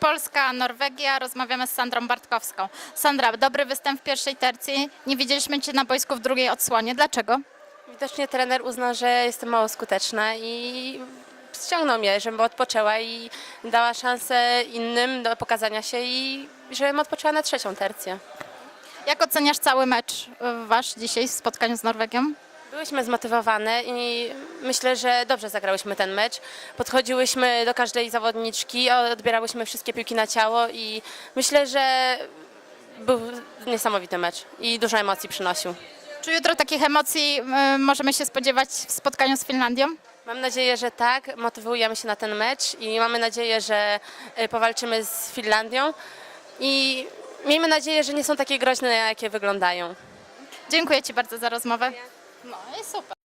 Polska, Norwegia. Rozmawiamy z Sandrą Bartkowską. Sandra, dobry występ w pierwszej tercji. Nie widzieliśmy Cię na boisku w drugiej odsłonie. Dlaczego? Widocznie trener uznał, że jestem mało skuteczna i ściągnął mnie, żebym odpoczęła i dała szansę innym do pokazania się i żebym odpoczęła na trzecią tercję. Jak oceniasz cały mecz y, Wasz dzisiaj w spotkaniu z Norwegią? Byłyśmy zmotywowane i myślę, że dobrze zagrałyśmy ten mecz. Podchodziłyśmy do każdej zawodniczki, odbierałyśmy wszystkie piłki na ciało i myślę, że był niesamowity mecz i dużo emocji przynosił. Czy jutro takich emocji y, możemy się spodziewać w spotkaniu z Finlandią? Mam nadzieję, że tak. Motywujemy się na ten mecz i mamy nadzieję, że y, powalczymy z Finlandią. I miejmy nadzieję, że nie są takie groźne, jakie wyglądają. Dziękuję Ci bardzo za rozmowę. No i super.